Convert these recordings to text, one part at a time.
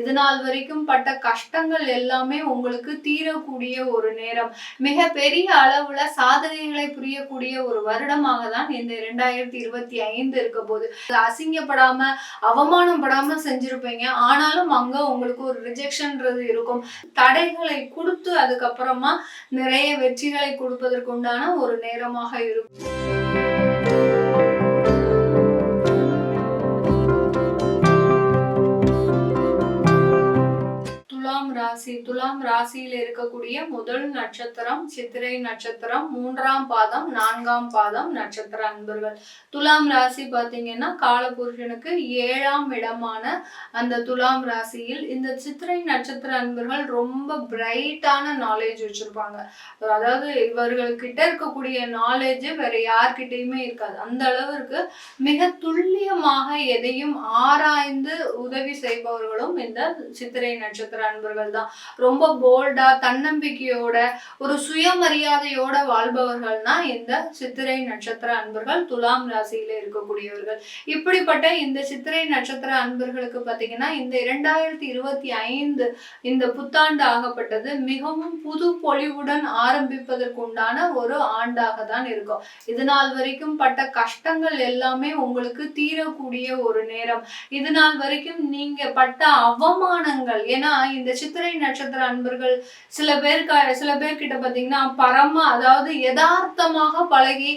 இது நாள் வரைக்கும் பட்ட கஷ்டங்கள் எல்லாமே உங்களுக்கு தீரக்கூடிய ஒரு நேரம். மிக பெரிய அளவுல சாதனைகளை புரியக்கூடிய ஒரு வருடமாக தான் இந்த இரண்டாயிரத்தி இருபத்தி ஐந்து இருக்க போது அசிங்கப்படாம அவமானம் படாம செஞ்சிருப்பீங்க. ஆனாலும் அங்க உங்களுக்கு ஒரு ரிஜெக்ஷன்ன்றது இருக்கும். தடைகளை கொடுத்து அதுக்கப்புறமா நிறைய வெற்றிகளை கொடுப்பதற்கு உண்டான ஒரு நேரமாக இருக்கும். ராசி துலாம் ராசியில் இருக்கக்கூடிய முதல் நட்சத்திரம் சித்திரை நட்சத்திரம் மூன்றாம் பாதம் நான்காம் பாதம் நட்சத்திர அன்பர்கள். துலாம் ராசி பார்த்தீங்கன்னா காலபுருஷனுக்கு ஏழாம் இடமான அந்த துலாம் ராசியில் இந்த சித்திரை நட்சத்திர அன்பர்கள் ரொம்ப பிரைட்டான நாலேஜ் வச்சிருப்பாங்க. அதாவது இவர்கள்கிட்ட இருக்கக்கூடிய நாலேஜ் வேற யார்கிட்டயுமே இருக்காது. அந்த அளவிற்கு மிக துல்லியமாக எதையும் ஆராய்ந்து உதவி செய்பவர்களும் இந்த சித்திரை நட்சத்திர அன்பர்கள். தான். ரொம்ப போல்டா தன்னம்பிக்கையோட ஒரு சுயமரியாதையோட வாழ்பவர்கள்னா இந்த சித்திரை நட்சத்திர அன்பர்கள் துலாம் ராசியில இருக்கக்கூடியவர்கள். இப்படிப்பட்ட இந்த சித்திரை நட்சத்திர அன்பர்களுக்கு பார்த்தீங்கன்னா இந்த இரண்டாயிரத்தி இருபத்தி ஐந்து இந்த புத்தாண்டு ஆகப்பட்டது மிகவும் புது பொலிவுடன் ஆரம்பிப்பதற்கு உண்டான ஒரு ஆண்டாக தான் இருக்கும். இது நாள் வரைக்கும் பட்ட கஷ்டங்கள் எல்லாமே உங்களுக்கு தீரக்கூடிய ஒரு நேரம். இது நாள் வரைக்கும் நீங்க பட்ட அவமானங்கள் ஏன்னா இந்த சித்திரை நட்சத்திர அன்பர்கள் சில பேருக்கு சில பேர்கிட்ட பாத்தீங்கன்னா பரம அதாவது யதார்த்தமாக பழகி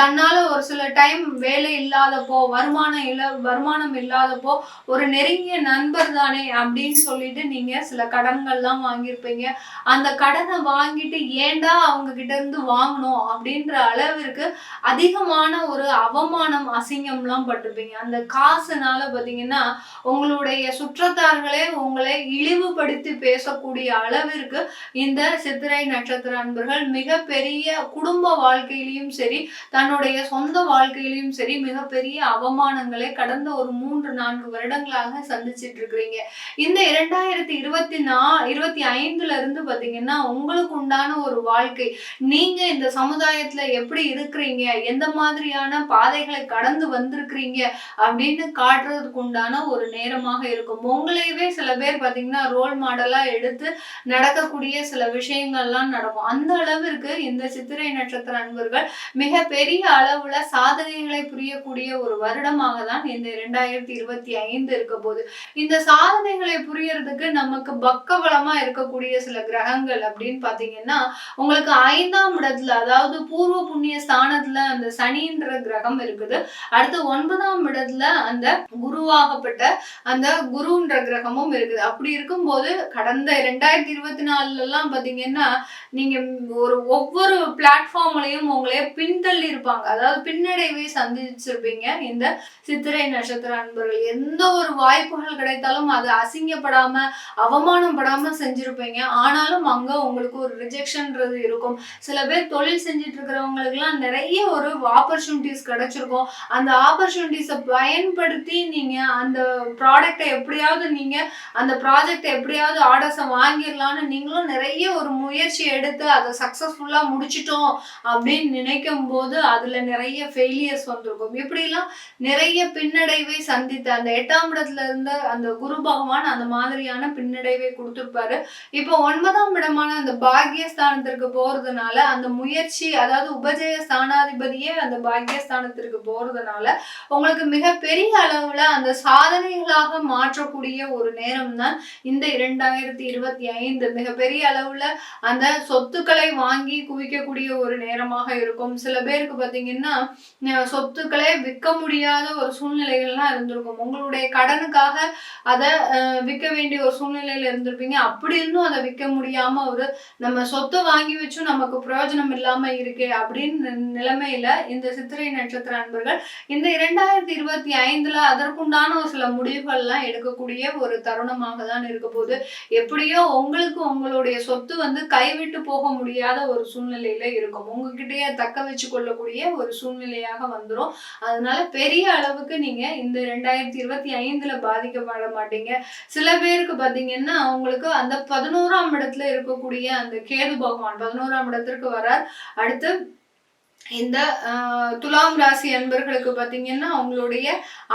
தன்னால் தன்னால ஒரு சில டைம் வேலை இல்லாதப்போ வருமானம் இல்ல வருமானம் இல்லாதப்போ ஒரு நெருங்கிய நண்பர் தானே அப்படின்னு சொல்லிட்டு நீங்க சில கடன்கள்லாம் வாங்கியிருப்பீங்க. அந்த கடனை வாங்கிட்டு ஏன்டா அவங்க கிட்ட இருந்து வாங்கணும் அப்படின்ற அளவிற்கு அதிகமான ஒரு அவமானம் அசிங்கம்லாம் பட்டிருப்பீங்க. அந்த காசுனால பாத்தீங்கன்னா உங்களுடைய சுற்றத்தார்களே உங்களை இழிவுபடுத்தி பேசக்கூடிய அளவிற்கு இந்த சித்திரை நட்சத்திர அன்பர்கள் மிகப்பெரிய குடும்ப வாழ்க்கையிலையும் சரி தன்னுடைய சொந்த வாழ்க்கையிலையும் சரி மிகப்பெரிய அவமானங்களை கடந்த ஒரு மூன்று நான்கு வருடங்களாக சந்திச்சிட்டு இருக்கிறீங்க. இந்த இரண்டாயிரத்தி இருபத்தி நா இருபத்தி ஐந்துல இருந்து பாத்தீங்கன்னா உங்களுக்கு உண்டான ஒரு வாழ்க்கை நீங்க இந்த சமுதாயத்துல எப்படி இருக்கிறீங்க எந்த மாதிரியான பாதைகளை கடந்து வந்திருக்கிறீங்க அப்படின்னு காட்டுறதுக்கு உண்டான ஒரு நேரமாக இருக்கும். உங்களையவே சில பேர் பாத்தீங்கன்னா ரோல் மாடலா எடுத்து நடக்கக்கூடிய சில விஷயங்கள்லாம் நடக்கும். அந்த அளவிற்கு இந்த சித்திரை நட்சத்திர அன்பர்கள் மிக பெரிய அளவுல சாதனைகளை புரியக்கூடிய ஒரு வருடமாக தான் இந்த இரண்டாயிரத்தி இருபத்தி ஐந்து இருக்க போது இந்த சாதனைகளை புரியறதுக்கு நமக்கு பக்கபலமா இருக்கக்கூடிய சில கிரகங்கள் அப்படின்னு பாத்தீங்கன்னா உங்களுக்கு ஐந்தாம் இடத்துல அதாவது பூர்வ புண்ணிய ஸ்தானத்துல அந்த சனின்ற கிரகம் இருக்குது. அடுத்து ஒன்பதாம் இடத்துல அந்த குருவாகப்பட்ட அந்த குருன்ற கிரகமும் இருக்குது. அப்படி இருக்கும்போது கடந்த ரெண்டாயிரத்தி இருபத்தி நாலுல எல்லாம் பாத்தீங்கன்னா நீங்க ஒரு ஒவ்வொரு பிளாட்ஃபார்ம்லயும் உங்களே பின்தள்ளி இருப்பாங்க. அதாவது பின்னடைவை சந்திச்சிருப்பீங்க. இந்த சித்திரை நட்சத்திர அன்பர்கள் எந்த ஒரு வாய்ப்புகள் கிடைத்தாலும் அது அசிங்கப்படாம அவமானம் படாம செஞ்சிருப்பீங்க. ஆனாலும் அங்க உங்களுக்கு ஒரு ரிஜெக்ஷன்ன்றது இருக்கும். சில பேர் தொழில் செஞ்சுட்டு இருக்கிறவங்களுக்குலாம் நிறைய ஒரு ஆப்பர்ச்சுனிட்டிஸ் கிடைச்சிருக்கும். அந்த ஆப்பர்ச்சுனிட்டிஸை பயன்படுத்தி நீங்க அந்த ப்ராடக்டை எப்படியாவது நீங்க அந்த ப்ராஜெக்டை எப்படியாவது ஆர்டர்ஸை வாங்கிடலாம்னு நீங்களும் நிறைய ஒரு முயற்சி எடுத்து அதை சக்ஸஸ்ஃபுல்லாக முடிச்சிட்டோம் அப்படின்னு நினைக்கும் போது அதில் நிறைய ஃபெயிலியர்ஸ் வந்திருக்கும். இப்படிலாம் நிறைய பின்னடைவை சந்தித்த அந்த எட்டாம் இடத்துல இருந்த அந்த குரு பகவான் அந்த மாதிரியான பின்னடைவை கொடுத்துருப்பாரு. இப்போ ஒன்பதாம் இடமான அந்த பாக்யஸ்தானத்திற்கு போகிறதுனால அந்த முயற்சி அதாவது உபஜய ஸ்தானாதிபதியே அந்த பாக்யஸ்தானத்திற்கு போகிறதுனால உங்களுக்கு மிகப்பெரிய அளவில் அந்த சாதனைகளாக மாற்றக்கூடிய ஒரு நேரம் தான் இந்த இரண்டாயிரத்தி இருபத்தி ஐந்து. மிகப்பெரிய அளவுல அந்த சொத்துக்களை வாங்கி குவிக்கக்கூடிய ஒரு நேரமாக இருக்கும். சில பேருக்கு பார்த்தீங்கன்னா சொத்துக்களை சொத்துக்களே விற்க முடியாத ஒரு சூழ்நிலைகள்லாம் இருந்திருக்கும். உங்களுடைய கடனுக்காக அதை விற்க வேண்டிய ஒரு சூழ்நிலையில இருந்திருப்பீங்க. அப்படி இருந்தும் அதை விற்க முடியாம ஒரு நம்ம சொத்து வாங்கி வச்சும் நமக்கு பிரயோஜனம் இல்லாம இருக்கே அப்படின்னு நிலைமையில இந்த சித்திரை நட்சத்திர அன்பர்கள் இந்த இரண்டாயிரத்தி இருபத்தி ஐந்துல அதற்குண்டான ஒரு சில முடிவுகள்லாம் எடுக்கக்கூடிய ஒரு தருணமாக தான் இருக்க போகுது. எப்படியோ உங்களுக்கு உங்களுடைய சொத்து வந்து கைவிட்டு போக முடியாத ஒரு சூழ்நிலையில இருக்கும். உங்ககிட்டயே தக்க வச்சு கொள்ளக்கூடிய ஒரு சூழ்நிலையாக வந்துரும். அதனால பெரிய அளவுக்கு நீங்க இந்த ரெண்டாயிரத்தி இருபத்தி ஐந்துல பாதிக்கப்பட மாட்டீங்க. சில பேருக்கு பாத்தீங்கன்னா அவங்களுக்கு அந்த பதினோராம் இடத்துல இருக்கக்கூடிய அந்த கேது பகவான் பதினோராம் இடத்திற்கு வரார். அடுத்து இந்த துலாம் ராசி அன்பர்களுக்கு பார்த்தீங்கன்னா அவங்களுடைய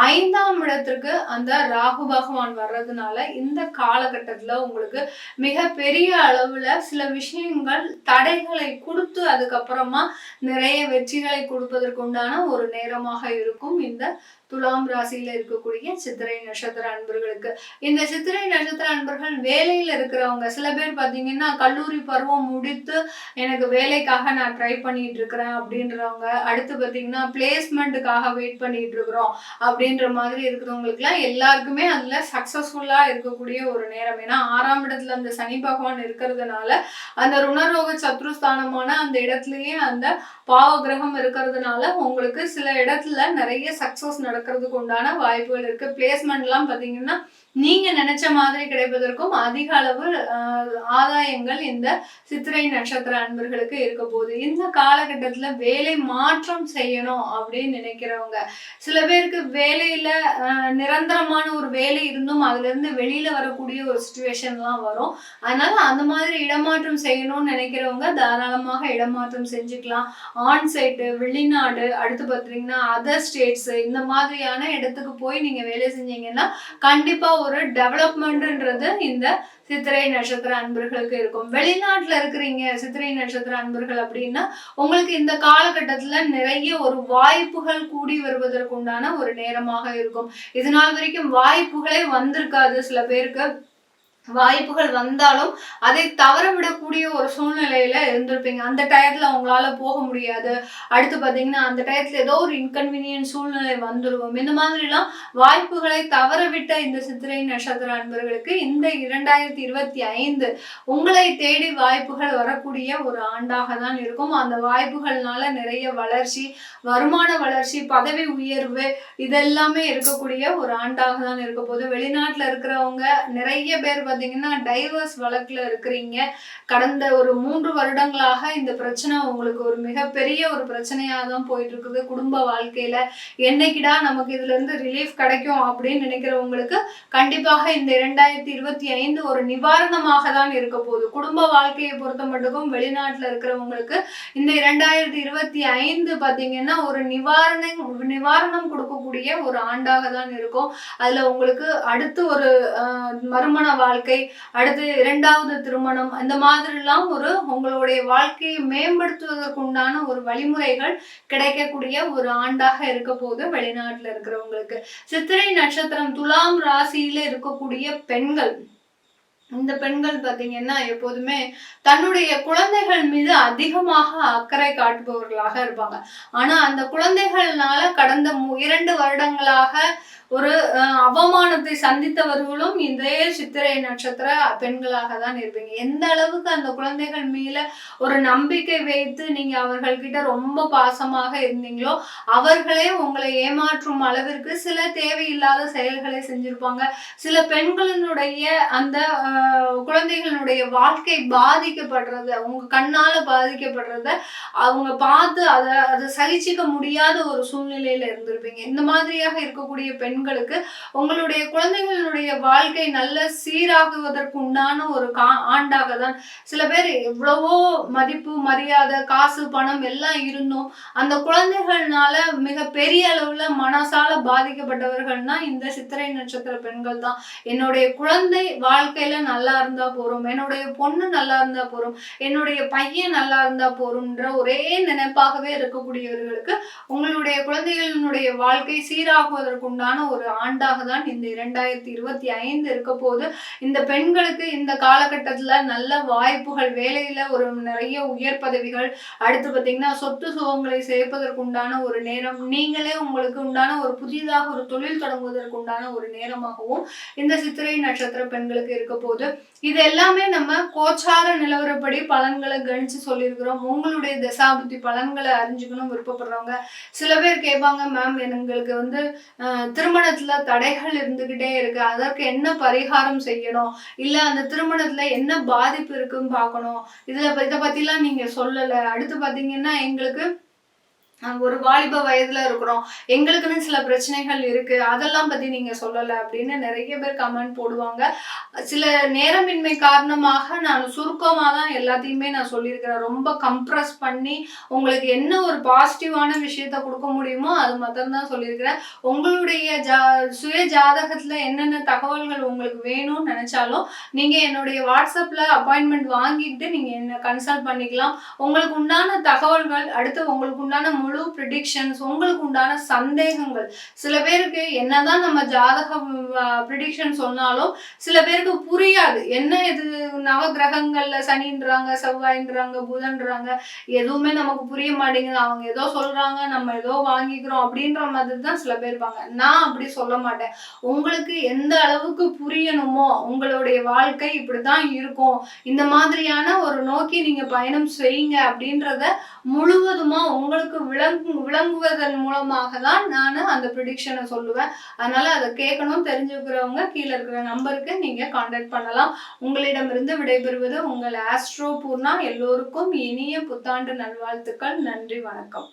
ஐந்தாம் இடத்திற்கு அந்த ராகு பகவான் வர்றதுனால இந்த காலகட்டத்தில் உங்களுக்கு மிக பெரிய அளவில் சில விஷயங்கள் தடைகளை கொடுத்து அதுக்கப்புறமா நிறைய வெற்றிகளை கொடுப்பதற்கு உண்டான ஒரு நேரமாக இருக்கும் இந்த துலாம் ராசியில இருக்கக்கூடிய சித்திரை நட்சத்திர அன்பர்களுக்கு. இந்த சித்திரை நட்சத்திர அன்பர்கள் வேலையில இருக்கிறவங்க சில பேர் பார்த்தீங்கன்னா கல்லூரி பருவம் முடித்து எனக்கு வேலைக்காக நான் ட்ரை பண்ணிட்டு இருக்கிறேன் அப்படின்றவங்க அடுத்து பார்த்தீங்கன்னா பிளேஸ்மெண்ட்டுக்காக வெயிட் பண்ணிட்டு இருக்கிறோம் அப்படின்ற மாதிரி இருக்கிறவங்களுக்குலாம் எல்லாருக்குமே அதில் சக்ஸஸ்ஃபுல்லாக இருக்கக்கூடிய ஒரு நேரம். ஏன்னா ஆறாம் இடத்துல அந்த சனி பகவான் இருக்கிறதுனால அந்த ருணரோக சத்ருஸ்தானமான அந்த இடத்துலயே அந்த பாவ கிரகம் இருக்கிறதுனால உங்களுக்கு சில இடத்துல நிறைய சக்ஸஸ் நடக்கிறதுக்கு உண்டான வாய்ப்புகள் இருக்கு. பிளேஸ்மெண்ட்லாம் பார்த்தீங்கன்னா நீங்க நினைச்ச மாதிரி கிடைப்பதற்கும் அதிக அளவு ஆஹ், ஆதாயங்கள் இந்த சித்திரை நட்சத்திர அன்பர்களுக்கு இருக்க போகுது. இந்த காலகட்டத்துல வேலை மாற்றம் செய்யணும் அப்படின்னு நினைக்கிறவங்க. சில பேருக்கு வேலையில நிரந்தரமான ஒரு வேலை இருந்தும் அதுல இருந்து வெளியில வரக்கூடிய ஒரு சுச்சுவேஷன்லாம் வரும். அதனால அந்த மாதிரி இடமாற்றம் செய்யணும்னு நினைக்கிறவங்க தாராளமாக இடமாற்றம் செஞ்சுக்கலாம். ஆன் சைட்டு வெளிநாடு அடுத்து பார்த்தீங்கன்னா அதர் ஸ்டேட்ஸ் இந்த மாதிரியான இடத்துக்கு போய் நீங்க வேலை செஞ்சீங்கன்னா கண்டிப்பா ஒரு டெவலப்மெண்ட்ன்றது இந்த சித்திரை நட்சத்திர அன்பர்களுக்கு இருக்கும். வெளிநாட்டுல இருக்கிறீங்க சித்திரை நட்சத்திர அன்பர்கள் அப்படின்னா உங்களுக்கு இந்த காலகட்டத்துல நிறைய ஒரு வாய்ப்புகள் கூடி வருவதற்கு உண்டான ஒரு நேரமாக இருக்கும். இது நாள் வரைக்கும் வாய்ப்புகளே வந்திருக்காது சில பேருக்கு. வாய்ப்புகள் வந்தாலும் அதை தவற விடக்கூடிய ஒரு சூழ்நிலையில இருந்திருப்பீங்க. அந்த டயத்துல அவங்களால போக முடியாது. அடுத்து பாத்தீங்கன்னா அந்த டயத்துல ஏதோ ஒரு இன்கன்வீனியன்ட் சூழ்நிலை வந்துருவோம் இந்த மாதிரிலாம் வாய்ப்புகளை தவற விட்ட இந்த சித்திரை நட்சத்திர அன்பர்களுக்கு இந்த இரண்டாயிரத்தி இருபத்தி ஐந்து உங்களை தேடி வாய்ப்புகள் வரக்கூடிய ஒரு ஆண்டாக தான் இருக்கும். அந்த வாய்ப்புகள்னால நிறைய வளர்ச்சி வருமான வளர்ச்சி பதவி உயர்வு இதெல்லாமே இருக்கக்கூடிய ஒரு ஆண்டாக தான் இருக்க போது வெளிநாட்டுல இருக்கிறவங்க நிறைய பேர் பார்த்தீங்கன்னா டைவர்ஸ் வழக்கில் இருக்கிறீங்க. கடந்த ஒரு மூன்று வருடங்களாக இந்த பிரச்சனை உங்களுக்கு ஒரு மிகப்பெரிய ஒரு பிரச்சனையாக தான் போயிட்டு இருக்குது குடும்ப வாழ்க்கையில. என்னைக்கிடா நமக்கு இதுல இருந்து ரிலீஃப் கிடைக்கும் அப்படின்னு நினைக்கிறவங்களுக்கு கண்டிப்பாக இந்த இரண்டாயிரத்தி இருபத்தி ஐந்து ஒரு நிவாரணமாக தான் இருக்க போகுது. குடும்ப வாழ்க்கையை பொறுத்த மட்டுக்கும் வெளிநாட்டில் இருக்கிறவங்களுக்கு இந்த இரண்டாயிரத்தி இருபத்தி ஐந்து பார்த்தீங்கன்னா ஒரு நிவாரணம் நிவாரணம் கொடுக்கக்கூடிய ஒரு ஆண்டாக தான் இருக்கும். அதில் உங்களுக்கு அடுத்து ஒரு மறுமண வாழ்க்கை வாழ்க்கை அடுத்து இரண்டாவது திருமணம் இந்த மாதிரிலாம் ஒரு உங்களுடைய வாழ்க்கையை மேம்படுத்துவதற்குண்டான ஒரு வழிமுறைகள் கிடைக்கக்கூடிய ஒரு ஆண்டாக இருக்க போது வெளிநாட்டில் இருக்கிறவங்களுக்கு. சித்திரை நட்சத்திரம் துலாம் ராசியில இருக்கக்கூடிய பெண்கள் இந்த பெண்கள் பார்த்தீங்கன்னா எப்போதுமே தன்னுடைய குழந்தைகள் மீது அதிகமாக அக்கறை காட்டுபவர்களாக இருப்பாங்க. ஆனா அந்த குழந்தைகள்னால கடந்த இரண்டு வருடங்களாக ஒரு அவமானத்தை சந்தித்தவர்களும் இதே சித்திரை நட்சத்திர பெண்களாக தான் இருப்பீங்க. எந்த அளவுக்கு அந்த குழந்தைகள் மேல ஒரு நம்பிக்கை வைத்து நீங்க அவர்கள்கிட்ட ரொம்ப பாசமாக இருந்தீங்களோ அவர்களே உங்களை ஏமாற்றும் அளவிற்கு சில தேவையில்லாத செயல்களை செஞ்சிருப்பாங்க. சில பெண்களினுடைய அந்த குழந்தைகளுடைய வாழ்க்கை பாதிக்கப்படுறத அவங்க கண்ணால பாதிக்கப்படுறத அவங்க பார்த்து அதை அதை சகிச்சிக்க முடியாத ஒரு சூழ்நிலையில இருந்திருப்பீங்க. இந்த மாதிரியாக இருக்கக்கூடிய பெண் பெண்களுக்கு உங்களுடைய குழந்தைகளுடைய வாழ்க்கை நல்ல சீராகுவதற்கு உண்டான ஒரு கா ஆண்டாக தான் சில பேர் எவ்வளவோ மதிப்பு மரியாதை காசு பணம் எல்லாம் இருந்தும் அந்த குழந்தைகள்னால மிக பெரிய அளவுல மனசால பாதிக்கப்பட்டவர்கள்னா இந்த சித்திரை நட்சத்திர பெண்கள் தான். என்னுடைய குழந்தை வாழ்க்கையில நல்லா இருந்தா போறோம் என்னுடைய பொண்ணு நல்லா இருந்தா போறோம் என்னுடைய பையன் நல்லா இருந்தா போறோம்ன்ற ஒரே நினைப்பாகவே இருக்கக்கூடியவர்களுக்கு உங்களுடைய குழந்தைகளினுடைய வாழ்க்கை சீராகுவதற்குண்டான ஒரு ஆண்டாக தான் இந்த இரண்டாயிரத்தி இருபத்தி ஐந்து இருக்க போது இந்த பெண்களுக்கு இந்த காலகட்டத்துல நல்ல வாய்ப்புகள் வேலையில ஒரு நிறைய உயர் பதவிகள் அடுத்து பார்த்தீங்கன்னா சொத்து சுகங்களை சேர்ப்பதற்கு உண்டான ஒரு நேரம் நீங்களே உங்களுக்கு உண்டான ஒரு புதிதாக ஒரு தொழில் தொடங்குவதற்கு உண்டான ஒரு நேரமாகவும் இந்த சித்திரை நட்சத்திர பெண்களுக்கு இருக்க போது இது எல்லாமே நம்ம கோச்சார நிலவரப்படி பலன்களை கணிச்சு சொல்லியிருக்கிறோம். உங்களுடைய தசாபுத்தி பலன்களை அறிஞ்சுக்கணும் விருப்பப்படுறவங்க. சில பேர் கேட்பாங்க மேம் எங்களுக்கு வந்து திருமண திருமணத்துல தடைகள் இருந்துகிட்டே இருக்கு. அதற்கு என்ன பரிகாரம் செய்யணும்? இல்ல அந்த திருமணத்துல என்ன பாதிப்பு இருக்குன்னு பார்க்கணும்? இதுல இதை பத்திலாம் நீங்க சொல்லல. அடுத்து பாத்தீங்கன்னா எங்களுக்கு ஒரு வாலிப வயதுல இருக்கிறோம். எங்களுக்குன்னு சில பிரச்சனைகள் இருக்கு. அதெல்லாம் பத்தி நீங்க சொல்லல அப்படின்னு நிறைய பேர் கமெண்ட் போடுவாங்க. சில நேரமின்மை காரணமாக நான் சுருக்கமா தான் எல்லாத்தையுமே நான் சொல்லியிருக்கிறேன். ரொம்ப கம்ப்ரஸ் பண்ணி உங்களுக்கு என்ன ஒரு பாசிட்டிவான விஷயத்த கொடுக்க முடியுமோ அது மாத்திரம் தான் சொல்லியிருக்கிறேன். உங்களுடைய ஜா சுய ஜாதகத்துல என்னென்ன தகவல்கள் உங்களுக்கு வேணும்னு நினைச்சாலும் நீங்க என்னுடைய வாட்ஸ்அப்ல அப்பாயின்மெண்ட் வாங்கிட்டு நீங்க என்ன கன்சல்ட் பண்ணிக்கலாம். உங்களுக்கு உண்டான தகவல்கள் அடுத்து உங்களுக்கு உண்டான முழு ப்ரிடிக்ஷன்ஸ் உங்களுக்கு உண்டான சந்தேகங்கள். சில பேருக்கு என்னதான் நம்ம ஜாதகம் ப்ரிடிக்ஷன் சொன்னாலும் சில பேருக்கு புரியாது. என்ன இது நவ கிரகங்கள்ல சனின்றாங்க செவ்வாய்ன்றாங்க புதன்றாங்க எதுவுமே நமக்கு புரிய மாட்டேங்குது. அவங்க ஏதோ சொல்றாங்க நம்ம ஏதோ வாங்கிக்கிறோம் அப்படின்ற மாதிரி தான் சில பேர் இருப்பாங்க. நான் அப்படி சொல்ல மாட்டேன். உங்களுக்கு எந்த அளவுக்கு புரியணுமோ உங்களுடைய வாழ்க்கை இப்படிதான் இருக்கும். இந்த மாதிரியான ஒரு நோக்கி நீங்க பயணம் செய்யுங்க அப்படின்றத முழுவதுமா உங்களுக்கு விளங்கு விளங்குவதன் மூலமாக தான் நான் அந்த ப்ரிடிக்ஷனை சொல்லுவேன். அதனால அதை கேட்கணும் தெரிஞ்சுக்கிறவங்க கீழே இருக்கிற நம்பருக்கு நீங்க காண்டாக்ட் பண்ணலாம். உங்களிடமிருந்து விடைபெறுவது உங்கள் ஆஸ்ட்ரோ பூர்ணா எல்லோருக்கும் இனிய புத்தாண்டு நல்வாழ்த்துக்கள். நன்றி வணக்கம்.